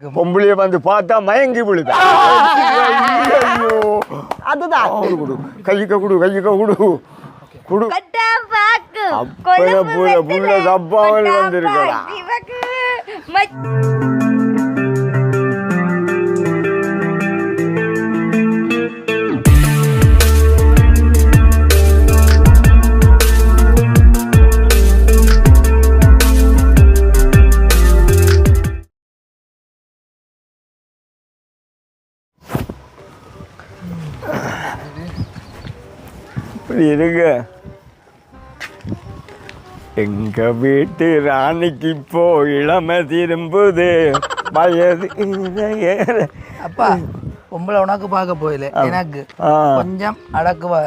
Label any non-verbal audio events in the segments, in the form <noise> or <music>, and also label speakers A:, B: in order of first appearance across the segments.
A: பொம்பளைய வந்து பார்த்தா மயங்கி விழுதா. ஐயோ
B: அதுதான்.
A: குடு குடு. கையிக்க குடு கையிக்க குடு. குடு.
C: கொட்டா பாக்கு.
A: அப்பன புள்ள புள்ள தப்பாவில் இப்படி இருக்கு எங்க வீட்டு ராணிக்கு இப்போ இளமை திரும்புது. வயது ஏற.
B: அப்பா பொம்பளை உனக்கு பார்க்க போயில எனக்கு. கொஞ்சம் அடக்குவா.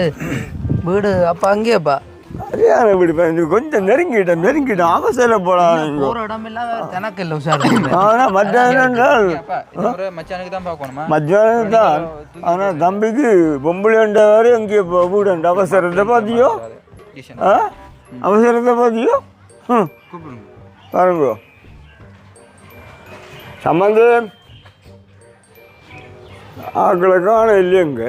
B: ஏய், வீடு அப்பா அங்கேயேப்பா.
A: சரியான வீடு பா. இது கொஞ்சம் நெருங்கிட்டேன் நெருங்கிட்டேன் அவசரம் போலாம்
B: போற இடம் எல்லாம் தனக்கு இல்லை உஷார்
A: ஆனா மத்தியானம் என்றால்
D: மச்சானுக்கு தான் பார்க்கணுமா?
A: மத்தியானம் தான். ஆனா தம்பிக்கு பொம்பளைண்ட வரை அங்கே இப்போ வீடுண்ட அவசரத்தை பார்த்தியோ? ஆ? அவசரத்தை பார்த்தியோ? ம். பாருங்க. சம்மந்தி ஆக்களை காண இல்லையங்க.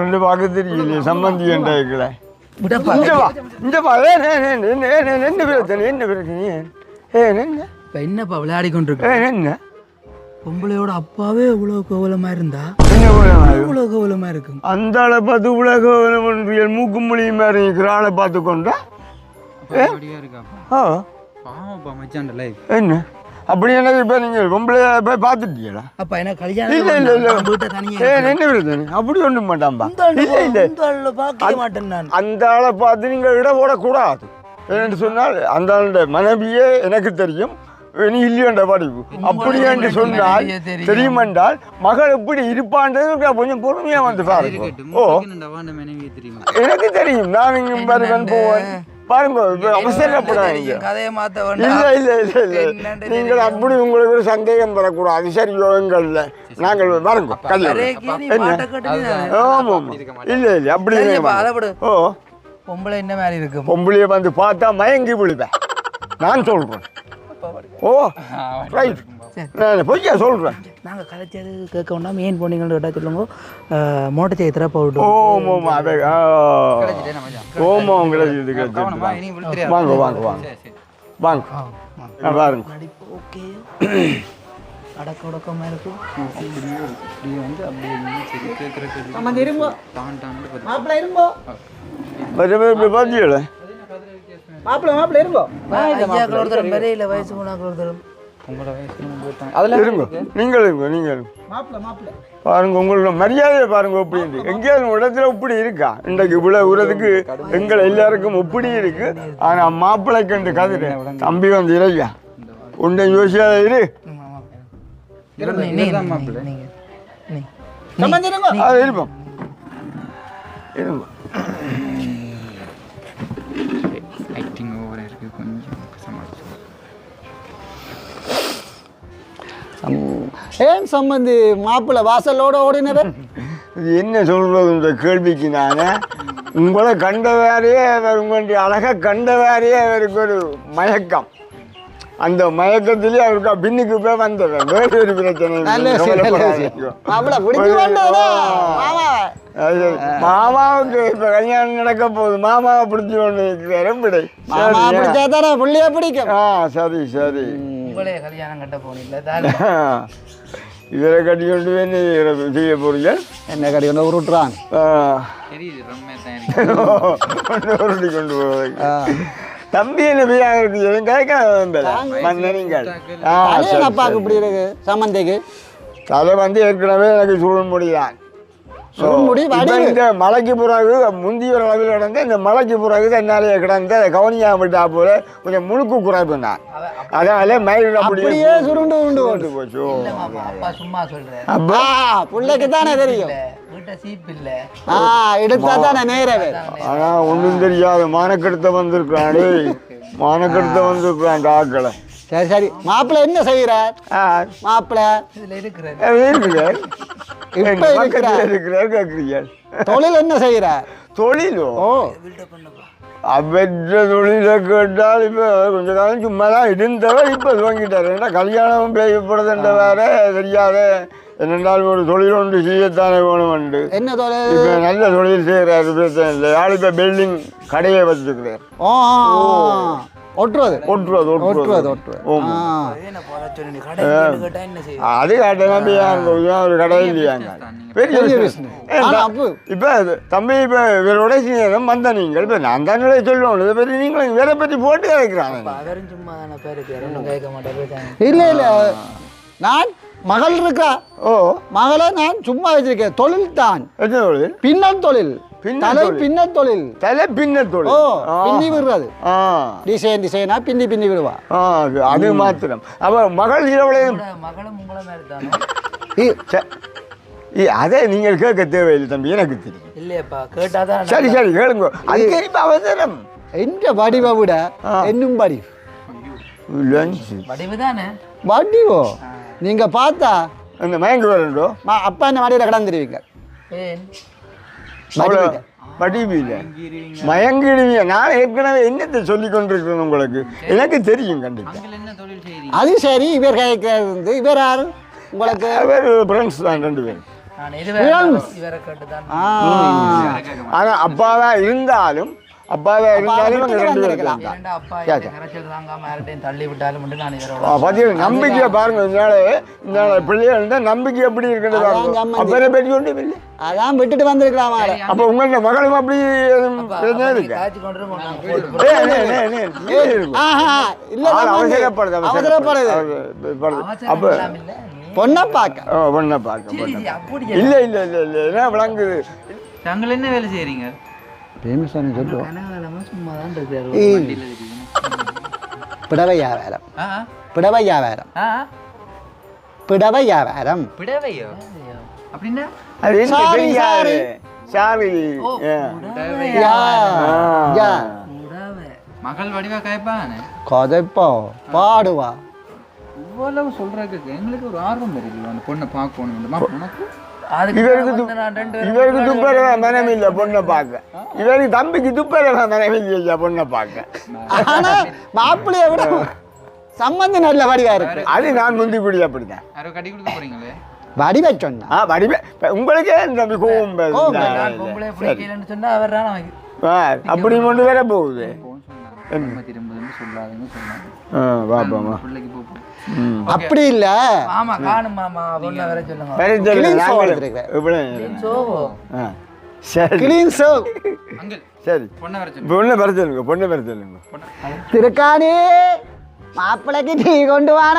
A: ரெண்டு பார்க்க தெரியலையே சம்மந்தி என்ற ஆக்களை
B: விடப்பா
A: இங்க வா. இங்க வா. ஏன் ஏன் ஏன் என்ன என்ன என்ன? பிரச்சனை
B: என்னப்பா விளையாடி கொண்டிருக்க?
A: என்ன?
B: பொம்பளையோட அப்பாவே இவ்வளவு கோவலமா இருந்தா? இவ்வளவு கோவலமா இருக்கும்
A: அந்த ஆளை பார்த்து உலக ஒன்றியல் மூக்கு மொழியுமா இருக்கிற ஆளை பார்த்து கொண்டா
D: மச்சான் லைஃப்
A: என்ன? அப்படி எனக்கு இப்போ நீங்கள் பொம்பளை போய் பார்த்துட்டீங்களா?
B: அப்பா என்ன
A: இல்ல
B: கல்யாணம்
A: இல்ல இல்ல
B: நான் வீட்டை தனியா
A: ஏன் என்ன பிரச்சனை அப்படி ஒன்றும் மாட்டாம்பா
B: இந்த ஆளு
A: இல்ல இல்ல.
B: இந்த ஆளு பார்க்க மாட்டேன் நான்.
A: அந்த ஆளை பார்த்து நீங்கள் இட போடக்கூடாது. ஏன்னு சொன்னால் அந்த ஆளுடைய மனைவியே எனக்கு தெரியும். நீ இல்லையன்ற படிப்பு. அப்படி என்று சொன்னால்
B: தெரியும்.
A: தெரியுமென்றால் மகள் எப்படி இருப்பான்றது கொஞ்சம் பொறுமையாக வந்து பாருங்க. ஓ.
D: அவன் மனைவி தெரியுமா?
A: எனக்கு தெரியும். நான் இங்கே பாருங்க போவேன் பாருங்க அவசரப்படாதீங்க
B: கதையை மாத்த
A: இல்ல
B: வேண்டாம்
A: இல்ல இல்ல. இல்ல
B: என்னண்டு
A: நீங்கள் அப்படி உங்களுக்கு ஒரு சந்தேகம் வரக்கூடாது. சரி யோகங்கள்ல நாங்கள் வரங்க கல்யாணம்
B: கரைக்கு நீ
A: என்ன?
B: பாட்டை கட்டி நீ நான்
A: ஆமா. ஆமா இல்ல இல்ல அப்படி. ஓ.
B: பொம்பளை என்ன மாதிரி இருக்கும்?
A: பொம்பளைய வந்து பார்த்தா மயங்கி விழுவேன். நான் சொல்றேன். ஓ ரைட் நான் பொய்யா சொல்றேன்.
B: நாங்க கலைச்சது கேட்க வேண்டாம். ஏன் போனீங்கன்னு கேட்டா சொல்லுங்க. மோட்டர் செய்ய திறப்ப விட்டு
A: ஓம் ஓம் அதை. ஓம் ஓம் கிடைச்சது கிடைச்சது வாங்க வாங்க வாங்க. வாங்க. பாருங்க
B: ஓகே. <clears throat> அடக்க உடக்கமா இருக்கும்.
D: இப்படி வந்து அப்படியே சரி கேட்கறதுக்கு டான் டான்
B: மாப்பிள்ள இருங்கோ. மாப்பிள்ள மாப்பிள்ள இருங்கோ ஐயாக்கள் ஒருத்தர் பெரிய வயசு போனாக்கள் ஒருத்தர்
D: உங்களோட வயசு போட்டாங்க அதில்
A: இருங்க. நீங்கள் இருங்க நீங்கள் இருங்க. பாருங்க உங்களோட மரியாதையை பாருங்க எப்படி இருக்கு. எங்கேயாவது இடத்துல இப்படி இருக்கா? இன்றைக்கு இவ்வளவு உறதுக்கு எங்களை எல்லாருக்கும் இப்படி இருக்கு. ஆனா மாப்பிள்ளைக்கு இந்த கதிரை தம்பி வந்து இறையா. உன்னை யோசியாத இரு. அது இருப்போம்.
E: ஏன் சம்பந்தி மாப்பிள்ளை வாசலோட ஓடினவர்
A: என்ன சொல்றது இந்த கேள்விக்கு நான்? உங்களை கண்ட வேறையே உங்களுடைய அழகை கண்ட வேறையே அவருக்கு ஒரு மயக்கம். அந்த மயக்கத்திலே அவருக்கு பின்னுக்கு போய் வந்தவர் வேறு ஒரு பிரச்சனை மாமாவுக்கு இப்ப கல்யாணம் நடக்க போகுது. மாமாவை பிடிச்சி கொண்டு இருக்கிற விடை.
E: மாமா
A: சரியா?
E: பிடிச்சா தானே? புள்ளைய பிடிக்கும்.
A: ஆ சரி சரி.
B: உங்களே கல்யாணம் கட்ட <laughs>
A: இவரை கட்டி கொண்டு போய் செய்ய போறீங்க?
E: என்ன கடி கொண்டு உருட்டுறான்
A: உருட்டி கொண்டு போவீங்க. தம்பி என்ன கேட்க சரி,
E: அப்பாவுக்கு. இப்படி இருக்கு? சம்பந்திக்கு
A: தலை வந்து ஏற்கனவே எனக்கு சுருள் முடிதான்.
E: சுருள்முடி வடிவு.
A: இந்த மலைக்கு பிறகு முந்திய ஒரு அளவில் கிடந்த இந்த மலைக்கு பிறகு என்னாலே கிடந்த அதை கவனியா விட்டா போல கொஞ்சம் முழுக்கு குறைப்பு நான் அதனால மயில்
E: அப்படியே சுருண்டு உண்டு
A: போட்டு போச்சு.
B: சும்மா சொல்றேன்
A: அப்பா.
E: புள்ளைக்கு தானே தெரியும். தானே
A: ஒன்றும் தெரியாது. மானக்கெடுத்த வந்திருக்கிறான். டேய் மானக்கெடுத்த வந்திருக்கிறான் ஆக்களை
E: சரி சரி. மாப்பிள்ளை என்ன செய்கிறார்
A: ஆ,
E: மாப்பிள்ளை.
B: இதுல இருக்கிறார்.
E: இப்ப இருக்கிறார்.
A: கேட்கிறீர்கள்
E: தொழில் என்ன செய்கிறார்
A: தொழிலோ? அவற்ற தொழிலை கேட்டால் இப்போ கொஞ்ச காலம் சும்மா தான் இருந்தவர் இப்போ துவங்கிட்டார். ஏன்னா கல்யாணம் பேசப்படுதுன்ற வேற தெரியாத என்னென்றால் ஒரு தொழில் ஒன்று செய்யத்தானே வேணும்ண்டு
E: என்ன தொழில்?
A: இப்போ நல்ல தொழில் செய்கிறாரு பிரச்சனை இல்லை. ஆள் இப்போ பில்டிங் கடையை வச்சுருக்கிறார்.
E: ஓ. ஒட்டுறது.
A: ஒட்டுறது
E: ஒட்டுறது.
A: ஒட்டுறது
B: கடை
A: அது காட்ட நம்பியாங்க ஒரு கடை இல்லையாங்க பெரிய இப்ப இது, தம்பி இப்ப இவரோட சீனியரம் வந்த நீங்கள். இப்ப நான் தானே சொல்லுவோம் இதை பற்றி நீங்களும் வேற பற்றி போட்டு கேட்கிறாங்க.
E: இல்ல இல்ல. நான் மகள் இருக்கா?
A: ஓ.
E: மகளை நான் சும்மா வச்சிருக்கேன். தொழில் தான். பின்னல் தொழில். தலை. பின்னல் தொழில்.
A: தலை பின்ன தொழில்.
E: பின்னி விடுறது.
A: ஆ.
E: டிசைன் டிசைனா பின்னி பின்னி விடுவா?
A: ஆ அது- மாத்திரம். அப்ப மகள் இரவளையும்
B: உங்களோட மகளும் உங்களை மாதிரி தானே?
E: இ-
A: ச- இ- அதை நீங்கள் கேட்க தேவையில்லை தம்பி எனக்கு தெரியும்.
B: இல்லையாப்பா கேட்டா தான்
A: சரி சரி கேளுங்க. அது இப்ப அவசரம்?
E: என்ற வடிவை விட. என்னும் வடிவு?
A: லஞ்ச்.
B: வடிவு
E: நீங்க பார்த்தா
A: அந்த மயங்கு வரண்டோ
E: ம- அப்பா இந்த வடிவில் கடந்துருவீங்க?
A: அவ்வளோ வடிவில்லை மயங்கிடுவீங்க. நான் ஏற்கனவே என்னத்தை சொல்லி கொண்டிருக்கிறேன் உங்களுக்கு? எனக்கு தெரியும் கண்டிப்பா.
D: அங்கே என்ன தொழில் செய்றீங்க?
E: அது சரி. இவர் வந்து இவர் யாரு? உங்களுக்கு
A: ஃப்ரெண்ட்ஸ் தான் ரெண்டு பேரும்.
B: நான் இதுவரை இவரை கேட்டு தான்
E: ஆ.
A: ஆனா அப்பாவா இருந்தாலும் அப்பாவா இருந்தாலும் ரெண்டு பேரும். பாத்தீங்களா நம்பிக்கையை பாருங்க இதனால இதனால பிள்ளைகள் இருந்தா நம்பிக்கை எப்படி இருக்கிறது. அப்பரை பற்றி ஒன்றும் இல்லை.
E: அதான் விட்டுட்டு வந்திருக்கலாம்.
A: அப்ப உங்களோட மகளும் அப்படி. அவசரப்படுது அப்ப
E: பொண்ணை பார்க்க.
A: ஓ, பொண்ணை பார்க்க இல்ல இல்ல இல்ல இல்ல என்ன விளங்குது?
D: நாங்கள் என்ன வேலை செய்றீங்க?
E: பேமஸான சொல்லுவோம் பிடவை வியாபாரம்
D: ஆ
E: பிடவை வியாபாரம்
D: ஆ
E: பிடவை வியாபாரம்
D: பிடவையோ அப்படின்னா மகள் வடிவா
E: கதைப்போ பாடுவா
D: இவ்வளவு சொல்றதுக்கு எங்களுக்கு ஒரு ஆர்வம் இருக்குது அந்த பொண்ணை பார்க்கணும் உனக்கு
A: இவருக்கு இவருக்கு துப்பரவ மனம் இல்ல பொண்ணை பார்க்க. இவருக்கு தம்பிக்கு துப்பரவ மனம் இல்லையா பொண்ணை பார்க்க.
E: ஆனா மாப்பிள்ளைய விட சம்பந்தம் நல்ல வடிவா இருக்கு.
A: அது நான் முந்தி குடி
D: போறீங்களே?
E: வடிவை சொன்னா.
A: ஆ வடிவே. உங்களுக்கே தம்பி கோவம்
B: சொன்னா அவர்
A: அப்படி கொண்டு வேற போகுது.
D: திரும்பதுன்னு சொல்லாதுன்னு சொன்னாங்க
A: ஆ பாப்பாமா
D: பிள்ளைக்கு போ போ.
A: ம்
E: அப்படி இல்ல.
B: மாமா காணும் மாமா பொண்ணை வர சொல்லுங்க.
A: வேற ஆ சரி.
E: கிளீன் சோ
D: அங்கிள்
A: சரி.
D: பொண்ணை வர
A: சொல்லுங்க. பொண்ணை பெற சொல்லுங்க
E: திருக்காணி மாப்பிள்ளைக்கு டீ கொண்டு வான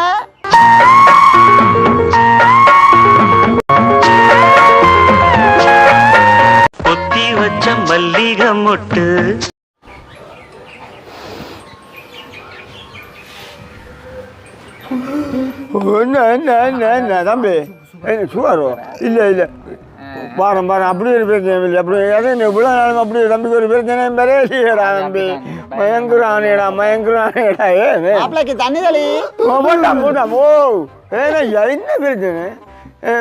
F: பொத்தி வச்ச மல்லிகை மொட்டு.
A: என்ன என்ன என்ன என்ன தம்பி என்ன சுகாரோ இல்லை இல்லை வாரம் வாரம் அப்படி ஒரு பிரச்சனை இல்லை அப்படி எதுவும் இவ்வளோ நாளும் அப்படி தம்பிக்கு ஒரு பிரச்சனை பெரிய இல்லையடா தம்பி மயங்குறானேடா மயங்குறானேடா ஏன்
E: மாப்பிள்ளைக்கு தண்ணி தலி
A: போட்டா போட்டா ஓ ஏன்னா என்ன பிரச்சனை ஏ,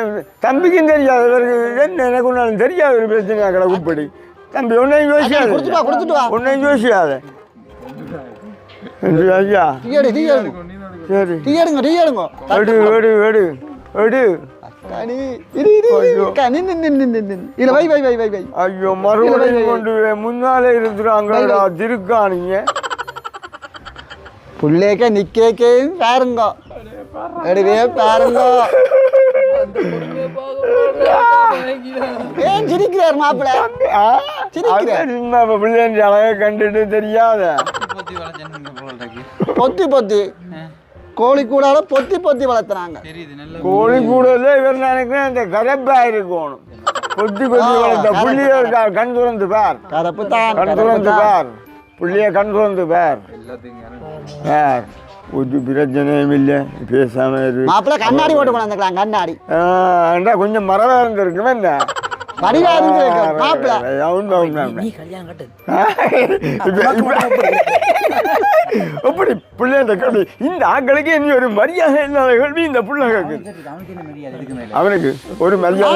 A: தம்பிக்கும் தெரியாது இவருக்கு என்ன எனக்கு ஒன்றாலும் தெரியாத ஒரு பிரச்சனையா கடை உப்படி தம்பி ஒன்றையும் யோசிக்காது
E: கொடுத்துட்டு வா,
A: ஒன்றையும் யோசிக்காத ஐயா சரி
E: டீ எடுங்க டீ எடுங்க
A: எடு எடு எடு எடு
E: கனி இரு இரு கனி நின்னு நின்னு நின்னு இல்ல வை வை வை வை வை
A: ஐயோ மறுபடியும் கொண்டு முன்னாலே இருக்கிறாங்கடா திருக்கானிங்க
E: புள்ளேக்க நிக்கேக்கே பாருங்க எடுவே பாருங்க ஏன் சிரிக்கிறார் மாப்பிள்ளை சிரிக்கிறார்
A: பிள்ளைங்க அழகை கண்டுட்டு தெரியாத
D: பொத்தி
E: பொத்தி கோழி கூடால பொத்தி பொத்தி வளர்த்துறாங்க
A: கோழி கூடல இவர் நினைக்கிறேன் இந்த கரப்பா இருக்கணும். கொத்தி கொத்தி வளர்த்த புள்ளிய இருக்கா கண் துறந்து பார்.
E: கரப்பு தான்
A: கண் துறந்து பார். புள்ளிய கண் துறந்து பார்.
D: எல்லாத்தையும்
A: பார் ஒரு பிரச்சனையும் இல்லை பேசாம இரு.
E: மாப்பிள்ளை கண்ணாடி போட்டு கொண்டாந்துக்கலாம் கண்ணாடி.
A: கொஞ்சம் மரவா இருந்திருக்குமே என்ன?
E: பரிகாரம் கேட்க மாப்பிள்ள
B: கல்யாணம்
A: எப்படி பிள்ளைன்ற கேள்வி இந்த ஆக்களுக்கு இனி ஒரு மரியாதை இல்லாத கேள்வி இந்த புள்ள கேட்குது
D: அவனுக்கு என்ன மரியாதை இதுக்கு மேல?
A: அவனுக்கு ஒரு மரியாதை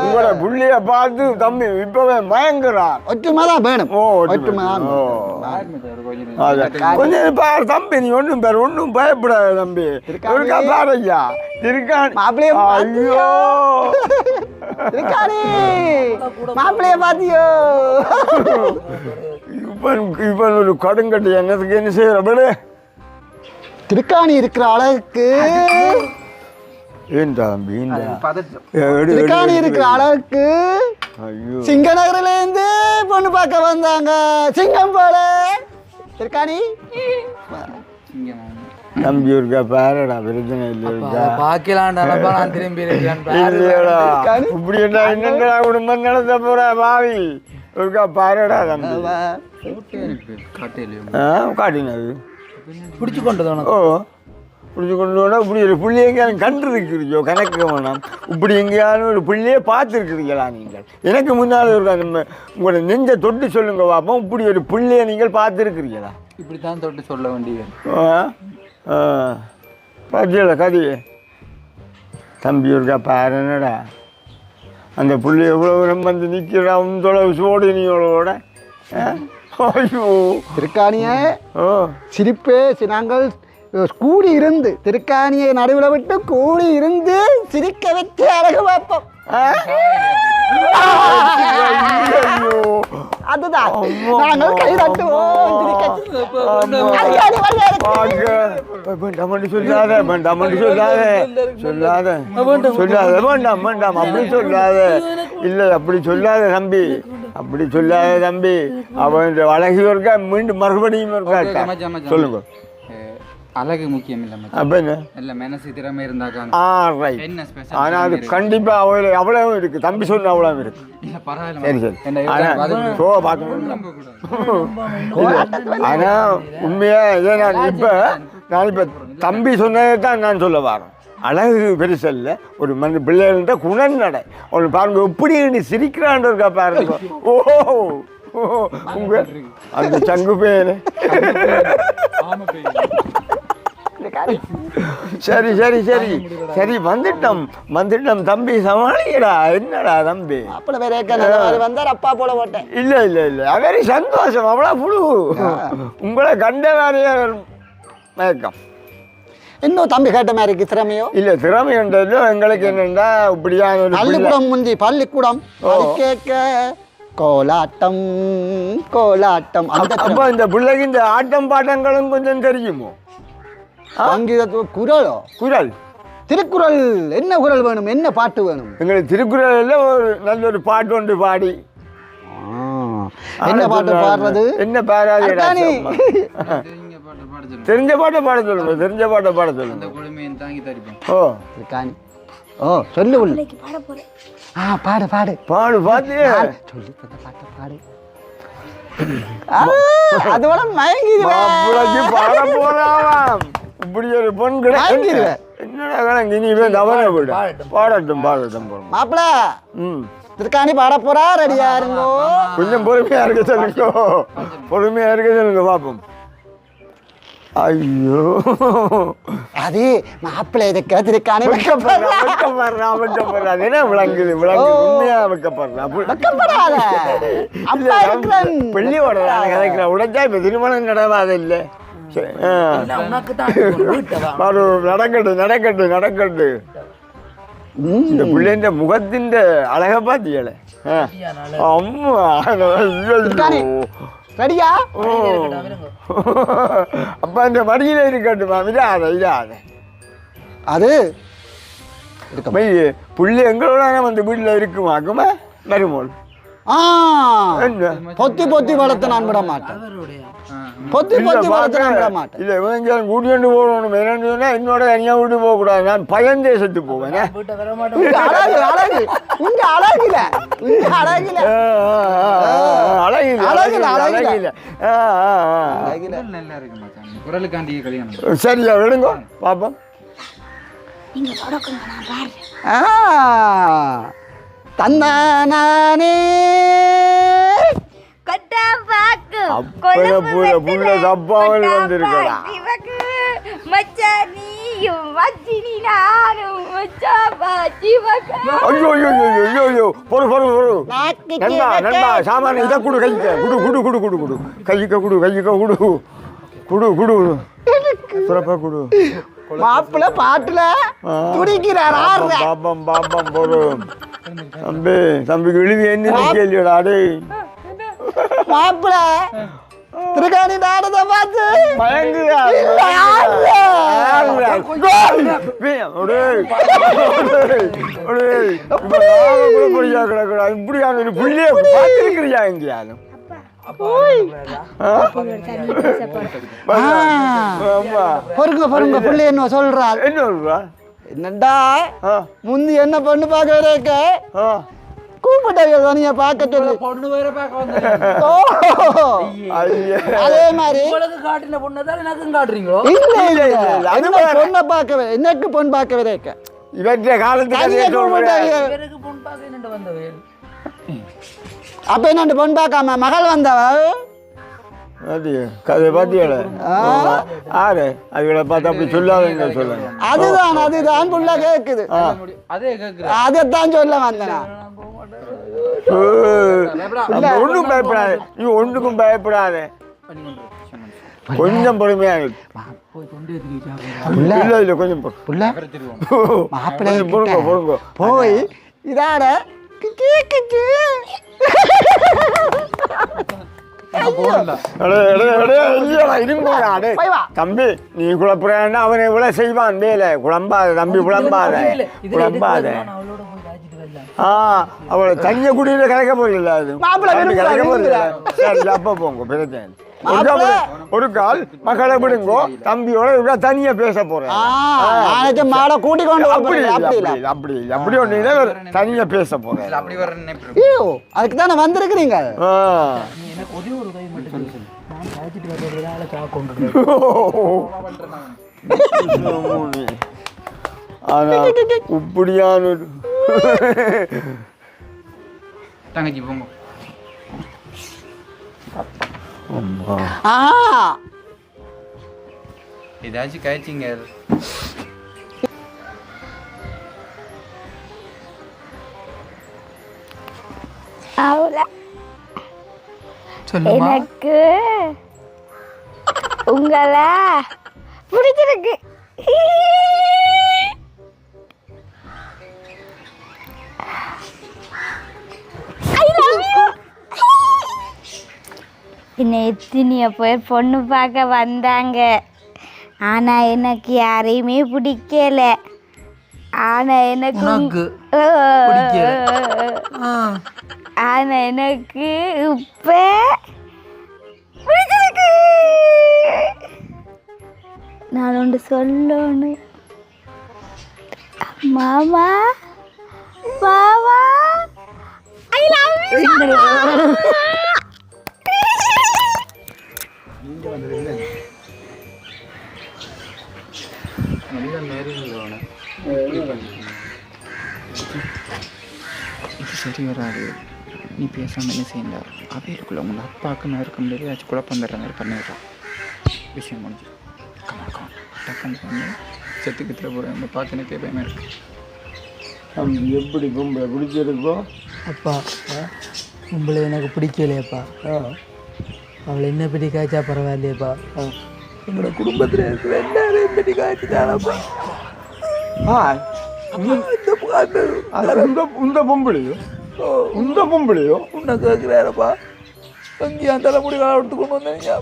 A: உங்களோட புள்ளைய பார்த்து தம்பி இப்பவே மயங்குறான்.
E: ஒற்றுமை தான் வேணும்.
A: ஓ
E: ஒற்றுமை
D: கொஞ்சம்
A: தம்பி நீ ஒன்றும் பேர் ஒன்றும் பயப்படாத தம்பி. இருக்கா பாரு ஐயா. இருக்கான்.
E: மாப்பிள்ளைய
A: ஐயோ.
E: இருக்கானே. மாப்பிள்ளைய பாத்தியோ?
A: இவன் இவன் ஒரு கடுங்கட்டு. என்னத்துக்கு என்ன செய்யற விடு.
E: திருக்காணி இருக்கிற
D: பதட்டம்.
A: எடு, எடு,
E: திருக்காணி இருக்கிற
A: எடு.
E: அளவுக்கு
A: ஐயோ.
E: சிங்க நகர்ல இருந்து பொண்ணு பார்க்க வந்தாங்க. சிங்கம் போல. திருக்காணி?
A: தம்பி இருக்கா பாருடா பிரச்சனை இல்லை இருக்கா
B: பாக்கலாம்டா நான் திரும்பி
A: இப்படி என்ன என்னடா குடும்பம் நடத்த போற பாவி? இருக்கா பாருடா தம்பி. காட்டினது
B: பிடிச்சு கொண்டு
A: ஓ பிடிச்சி கொண்டு போனால் இப்படி ஒரு புள்ளி எங்கேயாலும் கண்டு இருக்கிறீங்களோ கணக்கு வேணாம். இப்படி எங்கேயாலும் ஒரு புள்ளியே பார்த்துருக்கிறீங்களா நீங்கள்? எனக்கு முன்னால் ஒரு நம்ம உங்களோட நெஞ்சை தொட்டு சொல்லுங்க பாப்போம். இப்படி ஒரு புள்ளியை நீங்கள் பார்த்துருக்கிறீங்களா?
D: இப்படித்தான் தொட்டு சொல்ல வேண்டியது.
A: ஆ ஆ பாத்தியல கதி தம்பி இருக்கா பாரு என்னடா அந்த புள்ளி எவ்வளோ நம்ம வந்து நிற்கிறா தொலைவு சோடு நீங்களோட ஐயோ
E: திருக்காணிய
A: ஓ
E: சிரிப்பே நாங்கள் கூடி இருந்து திருக்காணியை நடுவில் விட்டு கூடி இருந்து சிரிக்க வச்சு அழகு பார்ப்போம் அதுதான் நாங்கள் கை தட்டுவோம்
A: சொல்லாத வேண்டாம் சொல்லாத சொல்லாத சொல்லாத வேண்டாம் வேண்டாம் அப்படி சொல்லாத இல்லை அப்படி சொல்லாத தம்பி அப்படி சொல்லாத தம்பி அவன் அழகி இருக்கா மீண்டும் மறுபடியும். சொல்லுங்க
D: அழகு முக்கியம் இல்லை மச்சான்.
A: அப்ப என்ன?
D: இல்ல மனசு திறமை இருந்தாக்கா
A: ஆ ரைட்
D: என்ன ஸ்பெஷல்
A: ஆனால் அது கண்டிப்பா அவ்வளோ அவ்வளவு இருக்கு. தம்பி சொன்ன அவ்வளவு இருக்கு.
D: இல்ல பரவாயில்ல
A: சரி. சரி.
D: என்ன
A: ஆனா
D: இதுதான்
A: ஷோ பார்க்க முடியல
D: நம்ப கூடாது. <laughs>
A: இல்ல. ஆனா உண்மையா இதை நான் இப்ப நான் இப்ப தம்பி சொன்னதை தான் நான் சொல்ல வரேன். அழகு பெருசல்ல ஒரு மனித பிள்ளைகள்கிட்ட குணம் நடை அவனு பாருங்க எப்படி நீ சிரிக்கிறான் இருக்கா பாருங்க. ஓஹோ, உங்க அந்த சங்கு பேரு. <laughs> சரி சரி சரி. சரி வந்துட்டோம். வந்துட்டோம் தம்பி சமாளிக்கடா. என்னடா தம்பி?
E: மாப்பிள்ளை வேற வந்தார் அப்பா போல போட்டேன்
A: இல்ல இல்ல இல்ல. அவரி சந்தோஷம். அவ்வளோ புழு. உங்களை கண்ட வேறைய மயக்கம்
E: இன்னும் தம்பி கேட்ட மாதிரி இருக்கு திறமையோ?
A: இல்ல திறமை என்றது எங்களுக்கு என்னன்னா பிள்ளை.
E: பள்ளிக்கூடம் முந்தி பள்ளிக்கூடம். கேட்க கோலாட்டம் கோலாட்டம்.
A: அப்ப இந்த பிள்ளைக்கு இந்த ஆட்டம் பாட்டங்களும் கொஞ்சம் தெரியுமோ?
E: சங்கீதத்து குரலோ?
A: குரல்.
E: திருக்குறள் என்ன குரல் வேணும்? என்ன பாட்டு வேணும்?
A: எங்களுக்கு திருக்குறளில் ஒரு நல்ல ஒரு பாட்டு ஒன்று பாடி
E: என்ன பாட்டு பாடுறது?
A: என்ன பாடாது.
D: தெரிஞ்ச பாட்டு பாட சொல்லுங்க.
A: தெரிஞ்ச பாட்டை பாட சொல்லுங்க. ஓ.
E: ஓ சொல்லு உள்ள ஆ பாடு பாடு.
A: பாடு பாத்து
E: சொல்லி பாட்டு பாடு. ஆ, அது வர மயங்கிடுவேன்.
A: பாட போறாவாம் இப்படி ஒரு பொன் கிடையாது. என்னடா கணக்கு இனிமே தவற விட பாடட்டும் பாடட்டும் போறோம்
E: மாப்பிள
A: ம்.
E: திருக்காணி பாட போறா? ரெடியா இருங்கோ.
A: கொஞ்சம் பொறுமையா இருக்க சொல்லுங்க. பொறுமையா இருக்க சொல்லுங்க பாப்போம். ஐயோ.
E: அது மாப்பிள்ளை இதுக்கு திருக்காணி
A: வெக்கப்படுறா வெக்கப்படுறா. வெக்கப்படுறா என்ன விளங்குது? விளங்குது. உண்மையா வெக்கப்படுறா?
E: வெக்கப்படாத. அப்பா இருக்கிறேன்.
A: பள்ளியோட கதைக்கிற. உடைச்சா இப்ப திருமணம் நடவாத இல்லை. <laughs> பாரு, நடக்கட்டு நடக்கட்டு நடக்கட்டு. இந்த பிள்ளைன்ற முகத்தின் அழக பாத்தியல அம்மா ஓ. <laughs> அப்ப இந்த மடியில இருக்கட்டுமா இதாத இதாத
E: அது?
A: புள்ளி எங்களோட வந்து வீட்டுல இருக்குமாக்குமா மருமோள்.
E: பொத்தி பொத்தி வளர்த்து நான் விட மாட்டேன்.
B: அவருடைய.
E: பொத்தி பொத்தி வளர்த்து நான் விட மாட்டேன்.
A: இல்ல இவங்க கூட்டிட்டு போகணும். என்னன்னு சொன்னா என்னோட தனியா விட்டு போக கூடாது. நான் பயந்தே செத்து போவேன்.
E: அழகு அழகு. இங்க அழகில. இங்க அழகில.
A: அழகில
E: அழகில,
A: அழகில
D: கல்யாணம்
A: சரியா விடுங்க. பாப்போம்.
C: நீங்க நான்
E: ஆ. தந்தானே
A: கைக்க. குடு குடு குடு குடு குடு. கைக்க குடு குடு. குடு குடு. சிறப்பா குடு.
E: மாப்பிள்ள பாட்டுல துடிக்கிறார்
A: பாப்பம் பாப்பம் பொறு தம்பி தம்பிக்கு எழுதி என்ன கேள்விடா டேய்
E: மாப்பிள்ள திருக்காணி நாடத பார்த்து
A: மயங்குதா
E: இல்ல, ஆடுற.
A: ஆடுற. கோல். வே- ஒடேய். ஒடேய். ஒடேய். இப்ப நாம கூட பொடியா கிடக்குறா. இப்படியான ஒரு புள்ளைய பார்த்திருக்கிறியா எங்கேயாலும்?
E: பொறுங்க பொறுங்க பிள்ளை என்ன சொல்றாள்
A: என்ன சொல்றா?
E: என்னடா? முந்தி என்ன பொண்ணு பார்க்க வரேக்க
A: ஆ.
E: கூப்பிட்டாங்க தனியா பார்க்க சொல்லு.
B: பொண்ணு வேற பார்க்க வந்தேன்
E: ஓ.
A: ஐயே.
E: அதே மாதிரி.
B: உங்களுக்கு காட்டின பொண்ணு தான் எனக்கும் காட்டுறீங்களோ?
E: இல்ல இல்ல
A: இல்ல, இல்ல, அது
E: என்ன
A: வேற.
E: பொண்ணை பார்க்க எனக்கு பொண்ணு பார்க்க வரேக்க
A: இவற்றை காலத்துக்கு
E: தனியா
A: அதே சொல்றேன்.
E: கூப்பிட்டாங்க
B: இவருக்கு பொண்ணு பார்க்க என்னண்டு வந்தவன்?
E: அப்ப என்ன பொண்ணு பார்க்காம மகள் வந்தவ? அதுதான் அதுதான். புள்ள கேக்குது. அதைத்தான் சொல்ல வந்தேன்
A: ஒன்றும் பயப்படாது. நீ ஒன்றுக்கும் பயப்படாத. கொஞ்சம் பொறுமையா இரு.
B: போய் கொண்டு ஏற்றிக்கிட்டா
A: இல்ல இல்ல கொஞ்சம் பொறுங்க பொறுங்க.
E: போய் இதாட கிக்கி கிக்கி.
A: அடே, அடே, அடே, இல்லையாடா, இருங்கடா, அடே.
E: போய் வா.
A: தம்பி நீ குழப்புறேன்னா அவன் எவ்வளவு செய்வான் வேலை குழம்பாத தம்பி குழம்பாத குழம்பாத ஆ அவளை தனிய குடியில கலைக்க போறீங்களா அது கலைக்க
E: விரும்புறா.
A: சரி அப்ப போங்க பிரச்சனை. ஒரு கால் விடு. ஒரு கால் மகளை விடுங்கோ தம்பியோட இவ்வளோ தனியா பேச போறேன்.
E: மாடை கூட்டி கொண்டு
A: அப்படி
E: அப்படி
A: அப்படி ஒண்ணு தனியா பேச போறேன்.
E: ஐயோ அதுக்கு தானே வந்திருக்கிறீங்க?
B: ஒரே மட்டும் நான் காய்ச்சிட்டு.
A: ஆனா <laughs> இப்படியான
D: தங்கச்சி போங்க.
E: ஆ
D: ஏதாச்சும் காய்ச்சிங்க
C: அவ்வளோ
B: சொல்லுமா
C: எனக்கு உங்களை பிடிச்சிருக்கு என்னை எத்தனைய பேர் பொண்ணு பார்க்க வந்தாங்க. ஆனால் எனக்கு யாரையுமே பிடிக்கல. ஆனால் எனக்கு
B: உனக்கு ஆ.
C: ஆனா எனக்கு இப்ப நான் ஒன்று சொல்லணும். மாமா மாமா. ஐ லவ் <laughs>
D: நல்ல நேரில் இது சரி வராது. நீ பேசாம என்ன செய்யண்டா? அவைகளுக்குள்ள உங்க அப்பாவுக்கு நான் இருக்க முடியாது. ஏதாச்சும் குழப்பம் தர்ற மாதிரி பண்ணிடுறான் விஷயம் முடிஞ்சு கமான் டக்குன்னு பண்ணி. செத்துக்கு திர போகிறேன் இந்த பார்த்து எனக்கு பயமா இருக்கு?
A: எப்படி பொம்பளை பிடிச்சிருக்கோ?
B: அப்பா உங்களை எனக்கு பிடிக்கலையப்பா. அவளை என்ன பற்றி காய்ச்சா பரவாயில்லையப்பா எங்களோட குடும்பத்தில் இருக்கிற எல்லாரும் பற்றி காய்ச்சிட்டானப்பா
A: ஆ அது இந்த இந்த பொம்பளையோ இந்த பொம்பளையோ
B: உன்னை கேட்குறாரப்பா அங்கேயா தலைமுடி கால எடுத்து கொண்டு வந்தீங்க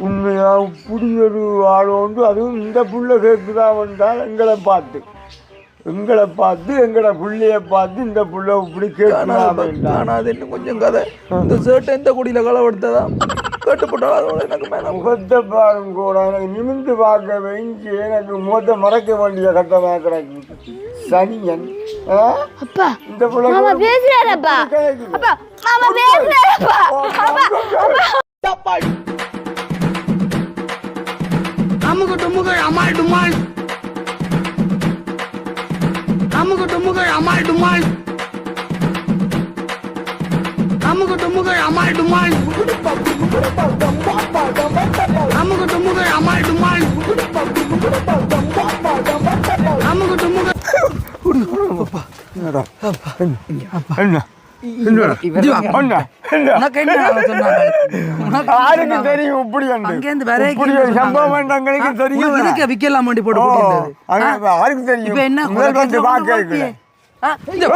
A: உண்மையா இப்படி ஒரு ஆள் உண்டு அதுவும் இந்த புள்ள கேட்குதா வந்தால் எங்களை பார்த்து எங்களை பார்த்து எங்களை பிள்ளைய பார்த்து இந்த பிள்ளை இப்படி
B: கேட்கணும் இன்னும் கொஞ்சம் கதை. இந்த சேட்டை இந்த குடியில களவெடுத்ததா கேட்டுப்பட்டாலும் அதோட எனக்கு மேலே
A: முகத்தை பாருங்க கூட எனக்கு நிமிந்து பார்க்க வெஞ்சி எனக்கு முகத்தை மறைக்க வேண்டிய கட்டமாக கிடக்கு. சனியன்
C: அப்பா
A: இந்த பிள்ளை
C: பேசுறாரப்பா. அப்பா மாமா
A: தெரியும் அமால் டுமால் அமுகு டுமுகள் அமால் டுமால்
G: தெரியும்
B: போட்டு என்ன இந்த